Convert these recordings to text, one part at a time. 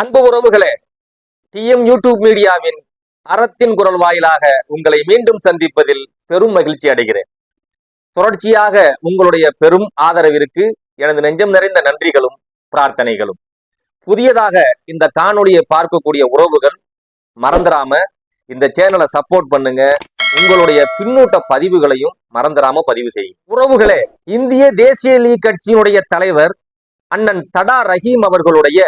அன்பு உறவுகளே DM YouTube மீடியாவின் அறத்தின் குரல் வாயிலாக உங்களை மீண்டும் சந்திப்பதில் பெரும் மகிழ்ச்சி அடைகிறேன். தொடர்ச்சியாக உங்களுடைய பெரும் ஆதரவிற்கு எனது நெஞ்சம் நிறைந்த நன்றிகளும் பிரார்த்தனைகளும். புதியதாக இந்த காணொலியை பார்க்கக்கூடிய உறவுகள் மறந்துடாம இந்த சேனலை சப்போர்ட் பண்ணுங்க. உங்களுடைய பின்னூட்ட பதிவுகளையும் மறந்துடாம பதிவு செய்யும் உறவுகளே இந்திய தேசிய லீக் கட்சியினுடைய தலைவர் அண்ணன் தடா ரஹீம் அவர்களுடைய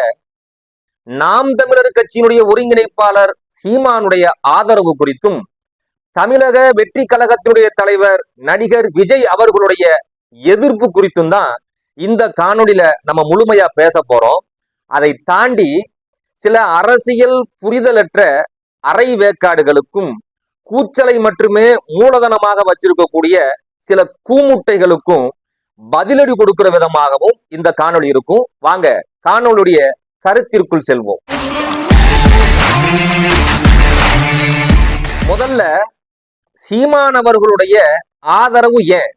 நாம் தமிழர் கட்சியினுடைய ஒருங்கிணைப்பாளர் சீமானுடைய ஆதரவு குறித்தும் தமிழக வெற்றி கழகத்தினுடைய தலைவர் நடிகர் விஜய் அவர்களுடைய எதிர்ப்பு குறித்தும் தான் இந்த காணொலியில நம்ம முழுமையா பேச போறோம். அதை தாண்டி சில அரசியல் புரிதலற்ற அரை வேக்காடுகளுக்கும் கூச்சலை மட்டுமே மூலதனமாக வச்சிருக்கக்கூடிய சில கூமுட்டைகளுக்கும் பதிலடி கொடுக்கிற விதமாகவும் இந்த காணொலி இருக்கும். வாங்க காணொலியுடைய கருத்திற்குள் செல்வோம். முதல்ல சீமானவர்களுடைய ஆதரவு ஏன்?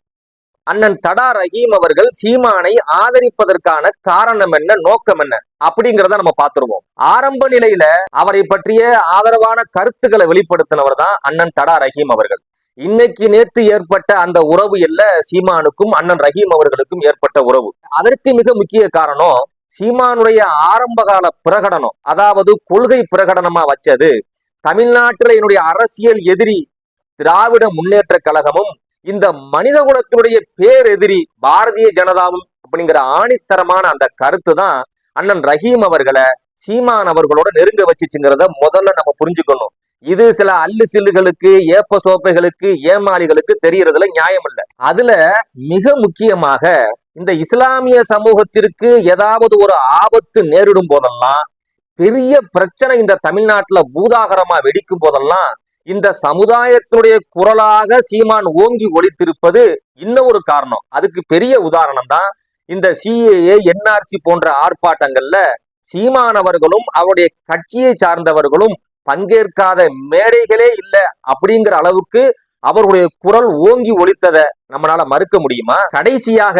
அண்ணன் தடா ரஹீம் அவர்கள் சீமானை ஆதரிப்பதற்கான காரணம் என்ன நோக்கம் என்ன? அப்படிங்கிறத நம்ம பார்த்துருவோம். ஆரம்ப நிலையில அவரை பற்றிய ஆதரவான கருத்துக்களை வெளிப்படுத்தினவர் தான் அண்ணன் தடா ரஹீம் அவர்கள். இன்னைக்கு நேத்து ஏற்பட்ட அந்த உறவு இல்ல சீமானுக்கும் அண்ணன் ரஹீம் அவர்களுக்கும் ஏற்பட்ட உறவு. அதற்கு மிக முக்கிய காரணம் சீமானுடைய ஆரம்பகால பிரகடனம் அதாவது கொள்கை பிரகடனமா வச்சது தமிழ்நாட்டில் என்னுடைய அரசியல் எதிரி திராவிட முன்னேற்ற கழகமும் இந்த மனித குலத்தினுடைய பேரெதிரி பாரதிய ஜனதாவும் அப்படிங்கிற ஆணித்தரமான அந்த கருத்து தான் அண்ணன் ரஹீம் அவர்களை சீமான் அவர்களோட நெருங்க வச்சுச்சுங்கிறத முதல்ல நம்ம புரிஞ்சுக்கணும். இது சில அல்லு சில்லுகளுக்கு ஏப்ப சோப்பைகளுக்கு ஏமாளிகளுக்கு தெரியறதுல நியாயம் இல்லை. அதுல மிக முக்கியமாக இந்த இஸ்லாமிய சமூகத்திற்கு ஏதாவது ஒரு ஆபத்து நேரிடும் போதெல்லாம் பெரிய பிரச்சனை இந்த தமிழ்நாட்டுல பூதாகரமா வெடிக்கும் போதெல்லாம் இந்த சமுதாயத்தினுடைய குரலாக சீமான் ஓங்கி ஒலித்திருப்பது இன்னும் ஒரு காரணம். அதுக்கு பெரிய உதாரணம் தான் இந்த சிஏஏ என்ஆர்சி போன்ற ஆர்ப்பாட்டங்கள்ல சீமானவர்களும் அவருடைய கட்சியை சார்ந்தவர்களும் பங்கேற்காத மேடைகளே இல்லை அப்படிங்கிற அளவுக்கு அவர்களுடைய குரல் ஓங்கி ஒலித்ததை நம்மளால மறுக்க முடியுமா? கடைசியாக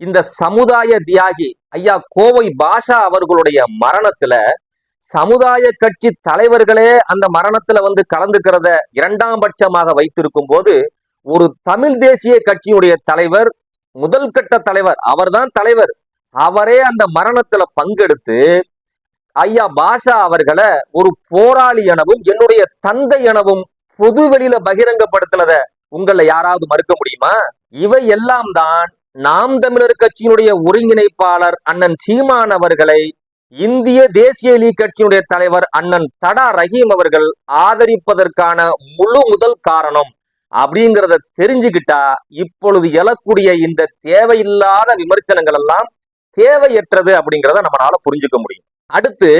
இந்த சமுதாய தியாகி ஐயா கோவை பாஷா அவர்களுடைய மரணத்துல சமுதாய கட்சி தலைவர்களே அந்த மரணத்துல வந்து கலந்துக்கிறத இரண்டாம் பட்சமாக வைத்திருக்கும் போது ஒரு தமிழ் தேசிய கட்சியுடைய தலைவர் முதல் கட்ட தலைவர் அவர்தான் தலைவர் அவரே அந்த மரணத்துல பங்கெடுத்து ஐயா பாஷா அவர்களை ஒரு போராளி எனவும் என்னுடைய தந்தை எனவும் பொது வெளியில பகிரங்கப்படுத்தினத உங்கள யாராவது மறுக்க முடியுமா? இவை எல்லாம் தான் நாம் தமிழர் கட்சியினுடைய ஒருங்கிணைப்பாளர் அண்ணன் சீமான் அவர்களை இந்திய தேசிய லீக் கட்சியினுடைய தலைவர் அண்ணன் தடா ரஹீம் அவர்கள் ஆதரிப்பதற்கான முழு முதல் காரணம் அப்படிங்கிறத தெரிஞ்சுக்கிட்டா இப்பொழுது எழக்கூடிய இந்த தேவையில்லாத விமர்சனங்கள் எல்லாம் தேவையற்றது அப்படிங்கிறத நம்மளால புரிஞ்சுக்க முடியும். அடுத்து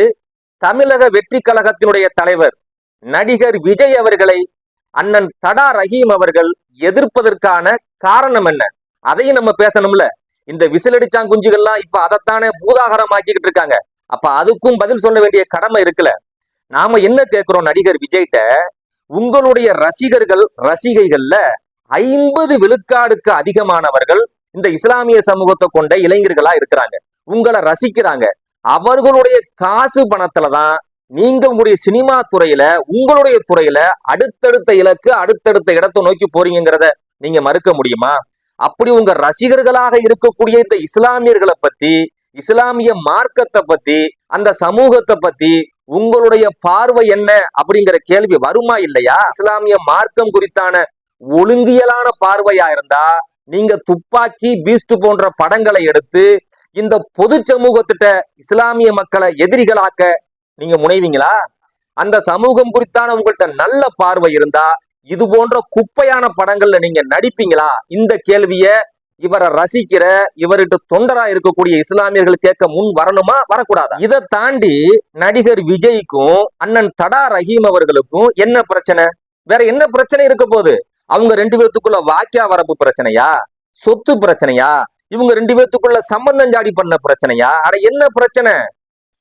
தமிழக வெற்றி கழகத்தினுடைய தலைவர் நடிகர் விஜய் அவர்களை அண்ணன் தடா ரஹீம் அவர்கள் எதிர்ப்பதற்கான காரணம் என்ன? அதையும் நம்ம பேசணும்ல. இந்த விசிலடிச்சாங்குஞ்சுகள்லாம் இப்ப அதைத்தானே பூதாகரமாக்கிக்கிட்டு இருக்காங்க. அப்ப அதுக்கும் பதில் சொல்ல வேண்டிய கடமை இருக்குல்ல. நாம என்ன கேட்கிறோம் நடிகர் விஜய்கிட்ட? உங்களுடைய ரசிகர்கள் ரசிகைகள்ல ஐம்பது விழுக்காடுக்கு அதிகமானவர்கள் இந்த இஸ்லாமிய சமூகத்தை கொண்ட இளைஞர்களா இருக்கிறாங்க. உங்களை ரசிக்கிறாங்க. அவர்களுடைய காசு பணத்துலதான் நீங்க உங்களுடைய சினிமா துறையில உங்களுடைய துறையில அடுத்தடுத்த இலக்கு அடுத்தடுத்த இடத்தை நோக்கி போறீங்கிறத நீங்க மறுக்க முடியுமா? அப்படி உங்க ரசிகர்களாக இருக்கக்கூடிய இந்த இஸ்லாமியர்களை பத்தி இஸ்லாமிய மார்க்கத்தை பத்தி அந்த சமூகத்தை பத்தி உங்களுடைய பார்வை என்ன அப்படிங்கிற கேள்வி வருமா இல்லையா? இஸ்லாமிய மார்க்கம் குறித்தான ஒழுங்கியலான பார்வையா இருந்தா நீங்க துப்பாக்கி பீஸ்ட் போன்ற படங்களை எடுத்து இந்த பொது சமூகத்திட்ட இஸ்லாமிய மக்களை எதிரிகளாக்க நீங்க முனைவீங்களா? அந்த சமூகம் குறித்தான உங்கள்கிட்ட நல்ல பார்வை இருந்தா இது போன்ற குப்பையான படங்கள்ல நீங்க நடிப்பீங்களா? இந்த கேள்விய இவரை ரசிக்கிற இவர்கிட்ட தொண்டரா இருக்கக்கூடிய இஸ்லாமியர்கள் கேட்க முன் வரணுமா? வரக்கூடாதா? இதை தாண்டி நடிகர் விஜய்க்கும் அண்ணன் தடா ரஹீம் அவர்களுக்கும் என்ன பிரச்சனை? வேற என்ன பிரச்சனை இருக்க போகுது? அவங்க ரெண்டு பேர்த்துக்குள்ள வாக்கியா வரப்பு பிரச்சனையா? சொத்து பிரச்சனையா? இவங்க ரெண்டு பேர்த்துக்குள்ள சம்பந்தஞ்சாடி பண்ண பிரச்சனையா? அட என்ன பிரச்சனை?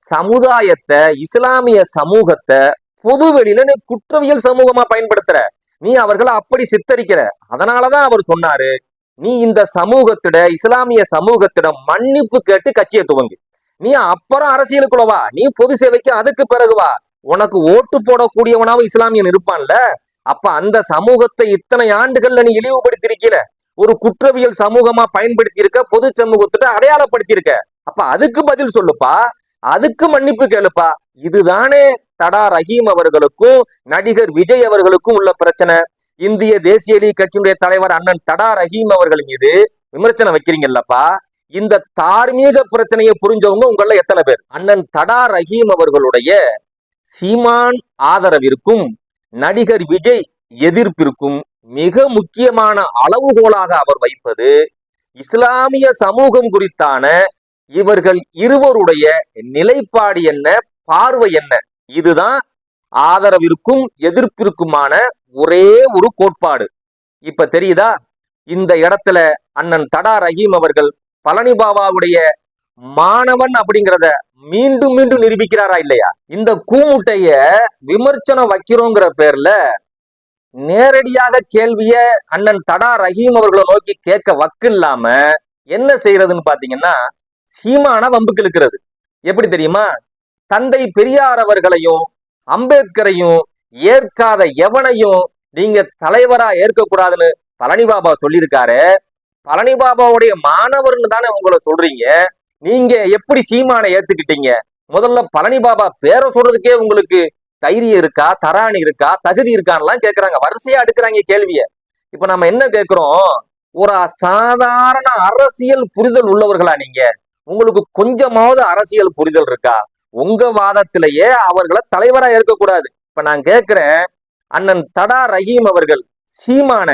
சமுதாயத்தை இஸ்லாமிய சமூகத்தை பொது வெளியில நீ குற்றவியல் சமூகமா பயன்படுத்துற. நீ அவர்களை அப்படி சித்தரிக்கிற. அதனாலதான் அவர் சொன்னாரு நீ இந்த சமூகத்திட இஸ்லாமிய சமூகத்திடம் மன்னிப்பு கேட்டு கட்சியை துவங்கு. நீ அப்புறம் அரசியலுக்குள்ள வா. நீ பொது சேவைக்கு அதுக்கு பிறகு வா. உனக்கு ஓட்டு போடக்கூடியவனாவும் இஸ்லாமியன் இருப்பான்ல. அப்ப அந்த சமூகத்தை இத்தனை ஆண்டுகள்ல நீ இழிவுபடுத்தி ஒரு குற்றவியல் சமூகமா பயன்படுத்தி இருக்க பொது சமூகத்திட்ட அடையாளப்படுத்தி இருக்க அப்ப அதுக்கு பதில் சொல்லுப்பா. அதுக்கு மன்னிப்பு கேளுப்பா. இதுதானே தடா ரஹீம் அவர்களுக்கும் நடிகர் விஜய் அவர்களுக்கும் உள்ள பிரச்சனை. இந்திய தேசிய லீக் கட்சியினுடைய தலைவர் அண்ணன் தடா ரஹீம் அவர்கள் மீது விமர்சனம் வைக்கிறீங்கல்லப்பா. இந்த தார்மீக பிரச்சனையை புரிஞ்சவங்க உங்கள எத்தனை பேர்? அண்ணன் தடா ரஹீம் அவர்களுடைய சீமான் ஆதரவிற்கும் நடிகர் விஜய் எதிர்ப்பிற்கும் மிக முக்கியமான அளவுகோலாக அவர் வைப்பது இஸ்லாமிய சமூகம் குறித்தான இவர்கள் இருவருடைய நிலைப்பாடு என்ன பார்வை என்ன? இதுதான் ஆதரவிற்கும் எதிர்ப்பிற்குமான ஒரே ஒரு கோட்பாடு. இப்ப தெரியுதா? இந்த இடத்துல அண்ணன் தடா ரஹீம் அவர்கள் பழனி பாபாவுடைய மாணவன் அப்படிங்கிறத மீண்டும் மீண்டும் நிரூபிக்கிறாரா இல்லையா? இந்த கூமுட்டைய விமர்சனம் வைக்கிறோங்கிற பேர்ல நேரடியாக கேள்விய அண்ணன் தடா ரஹீம் அவர்களை நோக்கி கேட்க வக்கு இல்லாம என்ன செய்யறதுன்னு பாத்தீங்கன்னா சீமான வம்புக்கு இழுக்கிறது. எப்படி தெரியுமா? தந்தை பெரியார் அவர்களையும் அம்பேத்கரையும் ஏற்காத எவனையும் நீங்க தலைவரா ஏற்கக்கூடாதுன்னு பழனி பாபா சொல்லியிருக்காரு. பழனி பாபாவுடைய மாணவர்னு தானே உங்களை சொல்றீங்க. நீங்க எப்படி சீமானை ஏத்துக்கிட்டீங்க? முதல்ல பழனி பாபா பேரை சொல்றதுக்கே உங்களுக்கு தைரியம் இருக்கா? தராணி இருக்கா? தகுதி இருக்கான்லாம் கேட்கறாங்க வரிசையா எடுக்கிறாங்க கேள்விய. இப்ப நம்ம என்ன கேட்கிறோம் ஒரு சாதாரண அரசியல் புரிதல் உள்ளவர்களா நீங்க? உங்களுக்கு கொஞ்சமாவது அரசியல் புரிதல் இருக்கா? உங்க வாதத்திலேயே அவர்களை தலைவரா இருக்கக்கூடாது இப்ப நான் கேக்குறேன் அண்ணன் தடா ரஹீம் அவர்கள் சீமான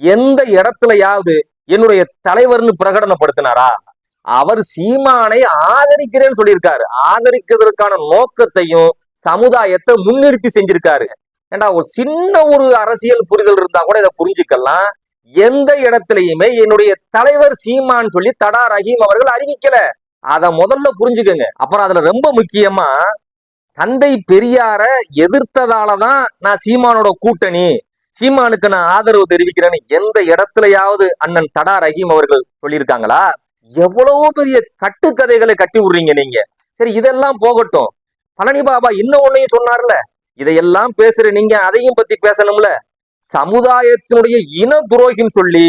எந்த இடத்துலயாவது என்னுடைய தலைவர்னு பிரகடனப்படுத்தினாரா? அவர் சீமானை ஆதரிக்கிறேன்னு சொல்லியிருக்காரு. ஆதரிக்கிறதுக்கான நோக்கத்தையும் சமுதாயத்தை முன்னிறுத்தி செஞ்சிருக்காரு. ஏண்டா ஒரு சின்ன ஒரு அரசியல் புரிதல் இருந்தா கூட இதை புரிஞ்சுக்கலாம். எந்த இடத்துலையுமே என்னுடைய தலைவர் சீமான் சொல்லி தடா ரஹீம் அவர்கள் அறிவிக்கல. அதை முதல்ல புரிஞ்சுக்கங்க. அப்புறம் அதுல ரொம்ப முக்கியமா தந்தை பெரியார எதிர்த்ததாலதான் நான் சீமானோட கூட்டணி சீமானுக்கு நான் ஆதரவு தெரிவிக்கிறேன்னு எந்த இடத்துலயாவது அண்ணன் தடா ரஹீம் அவர்கள் சொல்லியிருக்காங்களா? எவ்வளவோ பெரிய கட்டுக்கதைகளை கட்டி விடுறீங்க நீங்க. சரி இதெல்லாம் போகட்டும். பழனி பாபா இன்னும் ஒன்னையும் சொன்னார்ல. இதையெல்லாம் பேசுற நீங்க அதையும் பத்தி பேசணும்ல. சமுதாயத்தினுடைய இன துரோகின்னு சொல்லி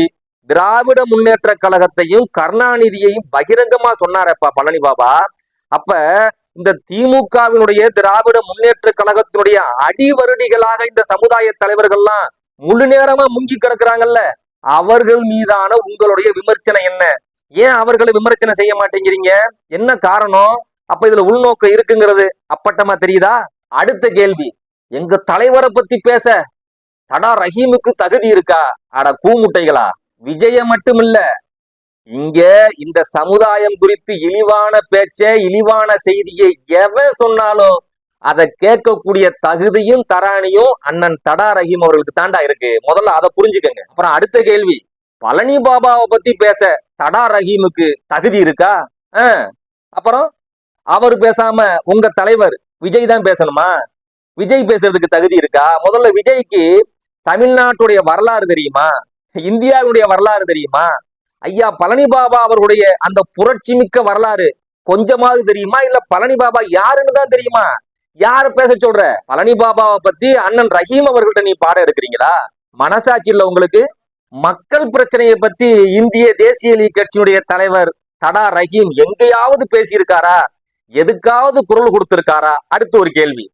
திராவிட முன்னேற்ற கழகத்தையும் கருணாநிதியையும் பகிரங்கமா சொன்னாரப்பா பழனி பாபா. அப்ப இந்த திமுகவினுடைய திராவிட முன்னேற்ற கழகத்தினுடைய அடிவருடிகளாக இந்த சமுதாய தலைவர்கள்லாம் முழு நேரமா முங்கி கிடக்குறாங்கல்ல. அவர்கள் மீதான உங்களுடைய விமர்சனம் என்ன? ஏன் அவர்களை விமர்சனம் செய்ய மாட்டேங்கிறீங்க? என்ன காரணம்? அப்ப இதுல உள்நோக்கம் இருக்குங்கிறது அப்பட்டமா தெரியுதா? அடுத்த கேள்வி எங்க தலைவரை பத்தி பேச தடா ரஹீமுக்கு தகுதி இருக்கா? அட கூமுட்டைகளா? விஜய மட்டுமில்ல இங்க இந்த சமுதாயம் குறித்து இழிவான பேச்சை இழிவான செய்தியை எவன் சொன்னாலும் அதை கேட்கக்கூடிய தகுதியும் தராணியும் அண்ணன் தடா ரஹீம் அவர்களுக்கு தாண்டா இருக்கு. முதல்ல அதை புரிஞ்சுக்கங்க. அப்புறம் அடுத்த கேள்வி பழனி பாபாவை பத்தி பேச தடா ரஹீமுக்கு தகுதி இருக்கா? ஆ, அப்புறம் அவர் பேசாம உங்க தலைவர் விஜய் தான் பேசணுமா? விஜய் பேசுறதுக்கு தகுதி இருக்கா? முதல்ல விஜய்க்கு தமிழ்நாட்டுடைய வரலாறு தெரியுமா? இந்தியாவினுடைய வரலாறு தெரியுமா? ஐயா பழனி பாபா அவர்களுடைய அந்த புரட்சி மிக்க வரலாறு கொஞ்சமாவது தெரியுமா? இல்ல பழனி பாபா யாருன்னு தான் தெரியுமா? யார பேச சொல்ற? பழனி பாபாவை பத்தி அண்ணன் ரஹீம் அவர்கள்ட்ட நீ பாடம் எடுக்கிறீங்களா? மனசாட்சி இல்ல உங்களுக்கு? மக்கள் பிரச்சனையை பத்தி இந்திய தேசிய லீக் கட்சியினுடைய தலைவர் தடா ரஹீம் எங்கேயாவது பேசியிருக்காரா? எதுக்காவது குரல் கொடுத்திருக்காரா? அடுத்து ஒரு கேள்வி.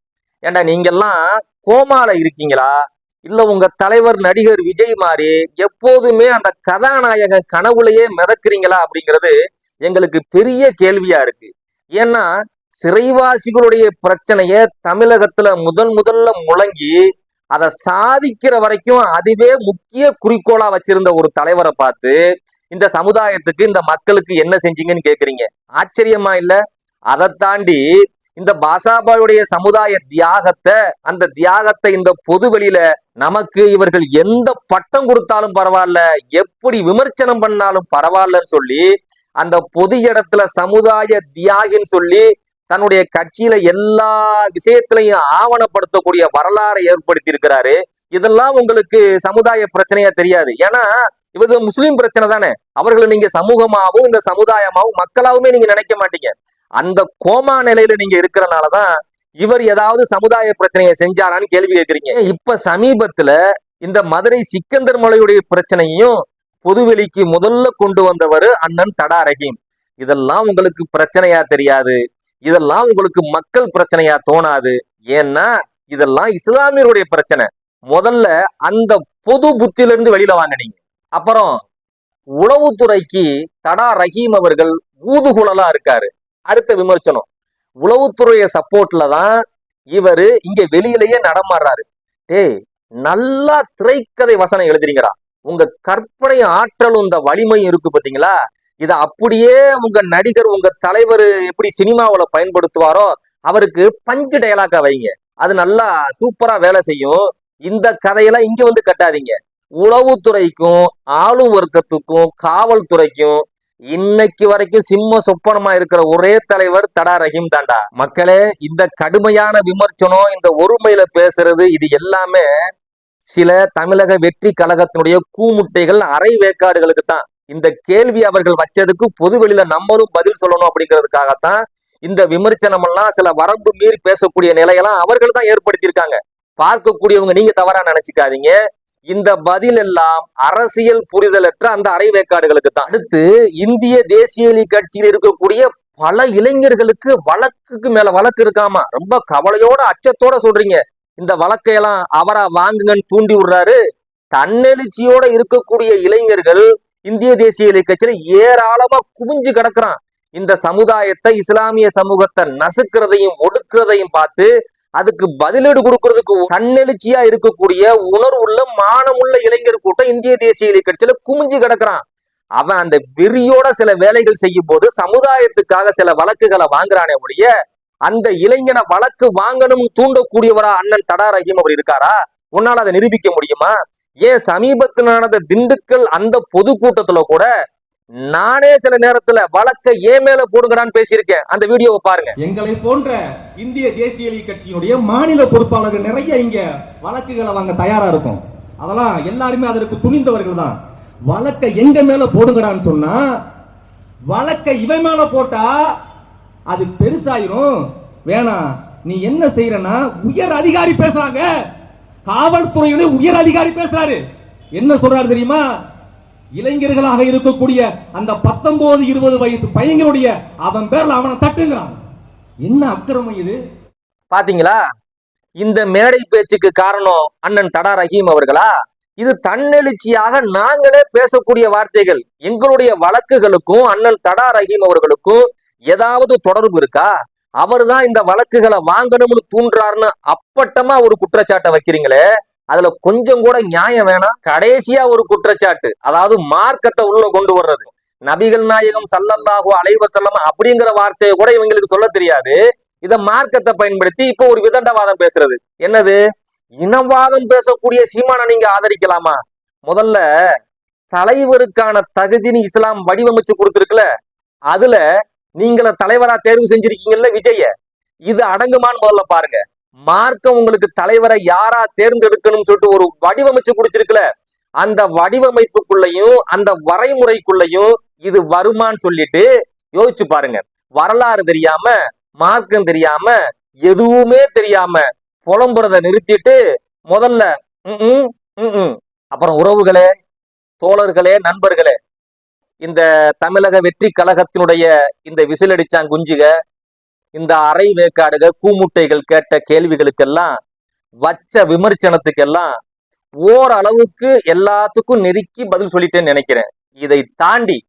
ஏண்டா நீங்கெல்லாம் கோமால இருக்கீங்களா? இல்ல உங்க தலைவர் நடிகர் விஜய் மாதிரி எப்போதுமே அந்த கதாநாயகன் கனவுலையே மிதக்குறீங்களா அப்படிங்கிறது எங்களுக்கு பெரிய கேள்வியா இருக்கு. ஏன்னா சிறைவாசிகளுடைய பிரச்சனைய தமிழகத்துல முதன் முதல்ல முழங்கி அதை சாதிக்கிற வரைக்கும் அதுவே முக்கிய குறிக்கோளா வச்சிருந்த ஒரு தலைவரை பார்த்து இந்த சமுதாயத்துக்கு இந்த மக்களுக்கு என்ன செஞ்சீங்கன்னு கேக்குறீங்க. ஆச்சரியமா இல்ல? அதை தாண்டி இந்த பாசாபாயுடைய சமுதாய தியாகத்தை அந்த தியாகத்தை இந்த பொது வெளியில நமக்கு இவர்கள் எந்த பட்டம் கொடுத்தாலும் பரவாயில்ல எப்படி விமர்சனம் பண்ணாலும் பரவாயில்லன்னு சொல்லி அந்த பொது இடத்துல சமுதாய தியாகின்னு சொல்லி தன்னுடைய கட்சியில எல்லா விஷயத்திலையும் ஆவணப்படுத்தக்கூடிய வரலாறை ஏற்படுத்தி இருக்கிறாரு இதெல்லாம் உங்களுக்கு சமுதாய பிரச்சனையா தெரியாது. ஏன்னா இது முஸ்லீம் பிரச்சனை தானே. அவர்களை நீங்க சமூகமாகவும் இந்த சமுதாயமாகவும் மக்களாகவுமே நீங்க நினைக்க மாட்டீங்க. அந்த கோமா நிலையில நீங்க இருக்கிறனாலதான் இவர் ஏதாவது சமுதாய பிரச்சனையை செஞ்சாரான்னு கேள்வி கேட்கறீங்க. இப்ப சமீபத்துல இந்த மதுரை சிக்கந்தர் மலையுடைய பிரச்சனையும் பொதுவெளிக்கு முதல்ல கொண்டு வந்தவர் அண்ணன் தடா ரஹீம். இதெல்லாம் உங்களுக்கு பிரச்சனையா தெரியாது. இதெல்லாம் உங்களுக்கு மக்கள் பிரச்சனையா தோணாது. ஏன்னா இதெல்லாம் இஸ்லாமியருடைய பிரச்சனை. முதல்ல அந்த பொது புத்தியில இருந்து வெளியில வாங்க நீங்க. அப்புறம் உளவுத்துறைக்கு தடா ரஹீம் அவர்கள் ஊதுகுழலா இருக்காரு. அடுத்த விமர்சனம். உளவுத்துறைய சப்போர்ட்ல தான் இவரு இங்க வெளியிலேயே நடமாடுறாரு. டேய் நல்லா திரைக்கதை வசனம் எழுதுறீங்கடா. உங்க கற்பனை ஆற்றலும் இந்த வலிமையும் இருக்கு பாத்தீங்களா? இத அப்படியே உங்க நடிகர் உங்க தலைவர் எப்படி சினிமாவில பயன்படுத்துவாரோ அவருக்கு பஞ்சு டயலாக்கா வைங்க. அது நல்லா சூப்பரா வேலை செய்யும். இந்த கதையெல்லாம் இங்க வந்து கட்டாதீங்க. உளவுத்துறைக்கும் ஆளும் வர்க்கத்துக்கும் காவல்துறைக்கும் இன்னைக்கு வரைக்கும் சிம்ம சொப்பனமா இருக்கிற ஒரே தலைவர் தடா ரஹீம் தாண்டா. மக்களே இந்த கடுமையான விமர்சனம் இந்த ஒருமையில பேசுறது இது எல்லாமே சில தமிழக வெற்றி கழகத்தினுடைய கூமுட்டைகள் அரை வேக்காடுகளுக்கு தான். இந்த கேள்வி அவர்கள் வச்சதுக்கு பொதுவெளியில நம்மளும் பதில் சொல்லணும் அப்படிங்கிறதுக்காகத்தான் இந்த விமர்சனம் எல்லாம் சில வரம்பு மீறி பேசக்கூடிய நிலையெல்லாம் அவர்கள் தான் ஏற்படுத்தியிருக்காங்க. பார்க்கக்கூடியவங்க நீங்க தவறா நினைச்சுக்காதீங்க. இந்த பதில் எல்லாம் அரசியல் புரிதலற்ற அந்த அரை வேக்காடுகளுக்கு தான். அடுத்து இந்திய தேசிய கட்சியில் இருக்கக்கூடிய பல இளைஞர்களுக்கு வழக்குக்கு மேல வழக்கு இருக்காமா? ரொம்ப கவலையோட அச்சத்தோட சொல்றீங்க. இந்த வழக்கையெல்லாம் அவரா வாங்குங்கன்னு தூண்டி விடுறாரு. தன்னெழுச்சியோட இருக்கக்கூடிய இளைஞர்கள் இந்திய தேசிய இலை கட்சியில ஏராளமா குவிஞ்சு கிடக்குறான். இந்த சமுதாயத்தை இஸ்லாமிய சமூகத்தை நசுக்கிறதையும் ஒடுக்கிறதையும் பார்த்து அதுக்கு பதிலீடு கொடுக்கறதுக்கு தன்னெழுச்சியா இருக்கக்கூடிய உணர்வுள்ள மானமுள்ள இளைஞர் கூட்டம் இந்திய தேசிய கட்சியில குமிஞ்சு கிடக்குறான். அவன் அந்த வெறியோட சில வேலைகள் செய்யும் போது சமுதாயத்துக்காக சில வழக்குகளை வாங்குறானே ஒழிய அந்த இளைஞனை வழக்கு வாங்கணும் தூண்டக்கூடியவரா அண்ணன் தடா ரஹீம் அவர் இருக்காரா? உன்னால அதை நிரூபிக்க முடியுமா? ஏன் சமீபத்தில் நடந்த திண்டுக்கல் அந்த பொதுக்கூட்டத்துல கூட நானே சில நேரத்துல வழக்க ஏன் மேல போடுங்கடான்னு பேசியிருக்கேன். அந்த வீடியோவை பாருங்க. எங்களை போன்ற இந்திய தேசிய லீக் கட்சியினுடைய மாநில பொறுப்பாளர்கள் நிறைய இங்க வழக்குகளை வாங்க தயாரா இருக்கும். அதெல்லாம் எல்லாருமே அதற்கு துணிந்தவர்கள் தான். வழக்கை எங்க மேல போடுங்கடான்னு சொன்னா வழக்கை இவன் மேல போட்டா அது பெருசாயிரும். வேணாம் நீ என்ன செய்யறனா உயர் அதிகாரி பேசுறாங்க. காவல்துறையுடைய உயர் அதிகாரி பேசுறாரு. என்ன சொல்றாரு தெரியுமா? இளைஞர்களாக இருக்கக்கூடிய அந்த பத்தொன்பது இருபது வயசு பையங்களுடைய அவன் பேர்ல அவனை தட்டுங்கிறான். என்ன அக்கிரமம் இது? பாத்தீங்களா? இந்த மேடை பேச்சுக்கு காரணம் அண்ணன் தடா ரஹீம் அவர்களா? இது தன்னெழுச்சியாக நாங்களே பேசக்கூடிய வார்த்தைகள். எங்களுடைய வழக்குகளுக்கும் அண்ணன் தடா ரஹீம் அவர்களுக்கும் ஏதாவது தொடர்பு இருக்கா? அவர் தான் இந்த வழக்குகளை வாங்கணும்னு தூண்டுறாருன்னு அப்பட்டமா ஒரு குற்றச்சாட்டை வைக்கிறீங்களே. அதுல கொஞ்சம் கூட நியாயம் வேணாம். கடைசியா ஒரு குற்றச்சாட்டு. அதாவது மார்க்கத்தை உள்ள கொண்டு வர்றது. நபிகள் நாயகம் சல்லல்லாஹோ அலைவசல்லம் அப்படிங்கிற வார்த்தையை கூட இவங்களுக்கு சொல்ல தெரியாது. இத மார்க்கத்தை பயன்படுத்தி இப்போ ஒரு விதண்டவாதம் பேசுறது. என்னது? இனவாதம் பேசக்கூடிய சீமானை நீங்க ஆதரிக்கலாமா? முதல்ல தலைவருக்கான தகுதின்னு இஸ்லாம் வடிவமைச்சு கொடுத்துருக்குல அதுல நீங்கள தலைவரா தேர்வு செஞ்சிருக்கீங்கல்ல விஜய. இது அடங்குமான்னு முதல்ல பாருங்க. மார்க்கம் உங்களுக்கு தலைவரை யாரா தேர்ந்தெடுக்கணும்னு சொல்லிட்டு ஒரு வடிவமைச்சு குடிச்சிருக்குல. அந்த வடிவமைப்புக்குள்ளையும் அந்த வரைமுறைக்குள்ளையும் இது வருமான்னு சொல்லிட்டு யோசிச்சு பாருங்க. வரலாறு தெரியாம மார்க்கம் தெரியாம எதுவுமே தெரியாம புலம்புறத நிறுத்திட்டு முதல்ல அப்புறம் உறவுகளே தோழர்களே நண்பர்களே. இந்த தமிழக வெற்றி கழகத்தினுடைய இந்த விசிலடிச்சான் குஞ்சுக இந்த அரை வேக்காடுக கூமுட்டைகள் கேட்ட கேள்விகளுக்கெல்லாம் வச்ச விமர்சனத்துக்கெல்லாம் ஓரளவுக்கு எல்லாத்துக்கும் நெருக்கி பதில் சொல்லிட்டேன்னு நினைக்கிறேன். இதை தாண்டி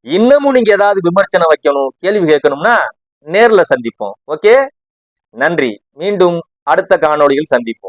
இன்னமும் நீங்க ஏதாவது விமர்சனம் வைக்கணும் கேள்வி கேட்கணும்னா நேர்ல சந்திப்போம். ஓகே? நன்றி. மீண்டும் அடுத்த காணொளியில் சந்திப்போம்.